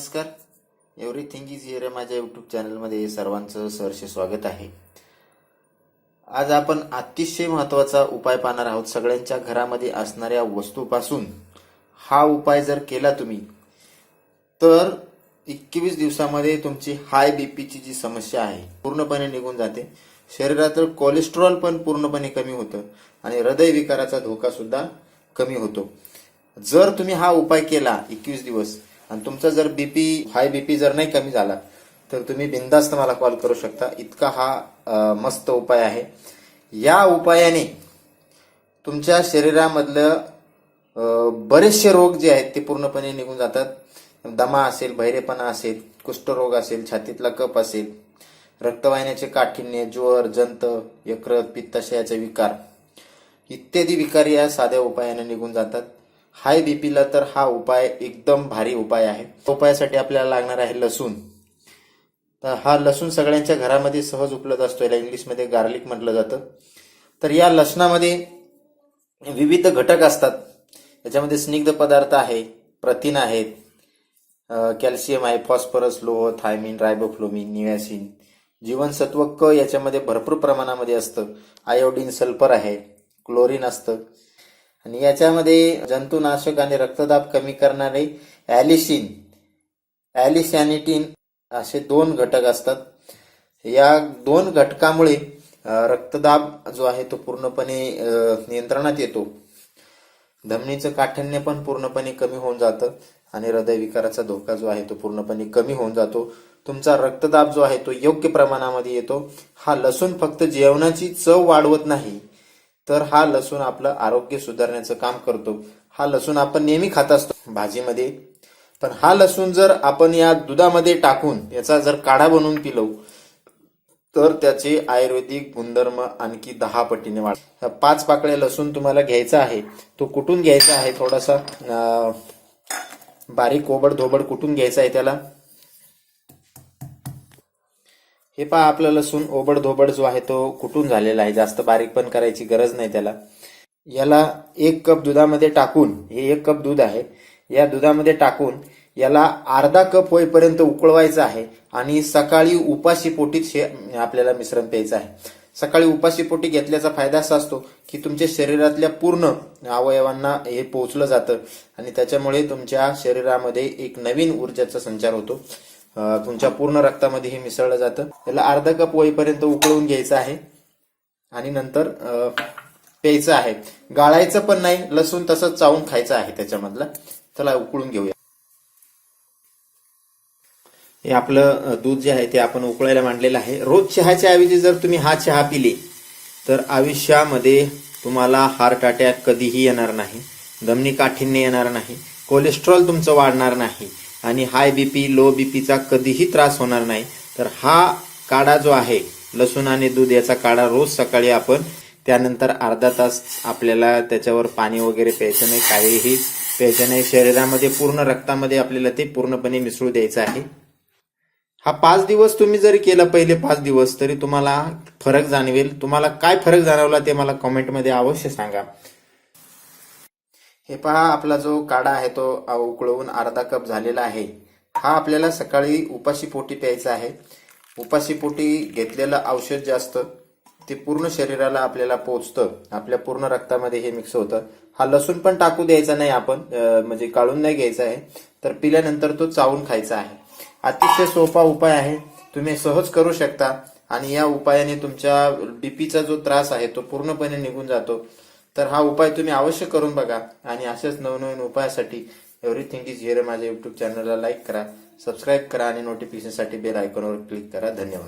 नमस्कार. Everything is here माझ्या YouTube चॅनलमध्ये सर्वांचं सहर्ष स्वागत आहे. आज आपण अतिशय महत्त्वाचा उपाय पाहणार आहोत. सगळ्यांच्या घरामध्ये असणाऱ्या वस्तूपासून. हा उपाय जर केला तुम्ही तर एकवीस दिवसामध्ये तुमची हाय बीपीची जी समस्या आहे पूर्णपणे निघून जाते. शरीरातलं कोलेस्ट्रॉल पण पूर्णपणे कमी होतं आणि हृदयविकाराचा धोका सुद्धा कमी होतो. जर तुम्ही हा उपाय केला एकवीस दिवस आणि तुमचा जर बीपी हाय बीपी जर नाही कमी झाला तर तुम्ही बिंदास्त मला कॉल करू शकता. इतका हा मस्त उपाय आहे. या उपायाने तुमच्या शरीरामधलं बरेचसे रोग जे आहेत ते पूर्णपणे निघून जातात. दमा असेल बहिरेपणा असेल कुष्ठरोग असेल छातीतला कप असेल रक्तवाहिन्याचे काठिण्य ज्वर जंत यकृत पित्ताशयाचे विकार. इत्यादी विकार या साध्या उपायाने निघून जातात. हाय बीपीला तर हा उपाय एकदम भारी उपाय आहे. उपायासाठी आपल्याला लागणार आहे लसूण. तर हा लसूण सगळ्यांच्या घरामध्ये सहज उपलब्ध असतो. याला इंग्लिशमध्ये गार्लिक म्हटलं जातं. तर या लसणामध्ये विविध घटक असतात. याच्यामध्ये स्निग्ध पदार्थ आहे प्रथिन आहेत कॅल्शियम आहे फॉस्फरस लोह थायमिन रायबोफ्लोमिन निवॅसिन जीवनसत्व क याच्यामध्ये भरपूर प्रमाणामध्ये असतं. आयोडीन सल्फर आहे क्लोरीन असतं. आणि याच्यामध्ये जंतुनाशक आणि रक्तदाब कमी करणारे ॲलिसिन ॲलिसॅनिटिन असे दोन घटक असतात. या दोन घटकामुळे रक्तदाब जो आहे तो पूर्णपणे नियंत्रणात येतो. धमनीचं काठिण्य पण पूर्णपणे कमी होऊन जातं आणि हृदयविकाराचा धोका जो आहे तो पूर्णपणे कमी होऊन जातो. तुमचा रक्तदाब जो आहे तो योग्य प्रमाणामध्ये येतो. हा लसूण फक्त जेवणाची चव वाढवत नाही तर हा लसूण आपलं आरोग्य सुधारण्याचं काम करतो. हा लसूण आपण नेहमी खात असतो भाजीमध्ये. पण हा लसूण जर आपण या दुधामध्ये टाकून याचा जर काढा बनवून पिलो तर त्याचे आयुर्वेदिक गुणधर्म आणखी दहा पटीने वाढ. पाच पाकळ्या लसूण तुम्हाला घ्यायचा आहे तो कुठून घ्यायचा आहे थोडासा अं, बारीक ओबड धोबड कुठून घ्यायचा आहे त्याला? हे पहा आपलं लसूण ओबड धोबड जो आहे तो कुटून झालेला आहे? जास्त बारीक पण करायची गरज नाही त्याला. याला एक कप दुधामध्ये टाकून हे एक कप दूध आहे या दुधामध्ये टाकून याला अर्धा कप होईपर्यंत उकळवायचं आहे आणि सकाळी उपाशी पोटीत हे आपल्याला मिश्रण प्यायचं आहे. सकाळी उपाशी पोटी घेतल्याचा फायदा असा असतो की तुमच्या शरीरातल्या पूर्ण अवयवांना हे पोहोचलं जातं आणि त्याच्यामुळे तुमच्या शरीरामध्ये एक नवीन ऊर्जाचा संचार होतो. तुमच्या पूर्ण रक्तामध्ये हे मिसळलं जातं. त्याला अर्धा कप होईपर्यंत उकळून घ्यायचं आहे. आणि नंतर प्यायचं आहे. गाळायचं पण नाही लसूण तसंच चावून खायचं आहे त्याच्यामधलं. चला उकळून घेऊया. हे आपलं दूध जे आहे ते आपण उकळायला मांडलेलं आहे. रोज चहाच्या ऐवजी जर तुम्ही हा चहा पिले तर आयुष्यामध्ये तुम्हाला हार्ट अटॅक कधीही येणार नाही. दमनी काठीने येणार नाही. कोलेस्ट्रॉल तुमचं वाढणार नाही. आणि हाय बीपी लो बीपीचा कधीही त्रास होणार नाही. तर हा काढा जो आहे लसूण आणि दूध याचा काढा रोज सकाळी आपण त्यानंतर अर्धा तास आपल्याला त्याच्यावर पाणी वगैरे प्यायचं नाही काहीही प्यायचं नाही. शरीरामध्ये पूर्ण रक्तामध्ये आपल्याला ते पूर्णपणे मिसळू द्यायचं आहे. हा पाच दिवस तुम्ही जरी केलं पहिले पाच दिवस तरी तुम्हाला फरक जाणवेल. तुम्हाला काय फरक जाणवला ते मला कमेंटमध्ये अवश्य सांगा. हे पहा आपला जो काढा आहे तो उकळवून अर्धा कप झालेला आहे. हा आपल्याला सकाळी उपाशी पोटी प्यायचा आहे. उपाशी पोटी घेतलेलं औषध जे असतं ते पूर्ण शरीराला आपल्याला पोचतं. आपल्या पूर्ण रक्तामध्ये हे मिक्स होतं. हा लसूण पण टाकू द्यायचा नाही आपण म्हणजे काढून नाही घ्यायचा आहे. तर पिल्यानंतर तो चावून खायचा आहे. अतिशय सोपा उपाय आहे. तुम्ही सहज करू शकता. आणि या उपायाने तुमच्या बीपीचा जो त्रास आहे तो पूर्णपणे निघून जातो. तर हा उपाय तुम्ही अवश्य करून बघा आणि अशाच नवनवीन उपायासाठी एव्हरीथिंग इज हिअर माझ्या युट्यूब चॅनलला लाईक करा सबस्क्राईब करा आणि नोटिफिकेशनसाठी बेल आयकॉनवर क्लिक करा. धन्यवाद.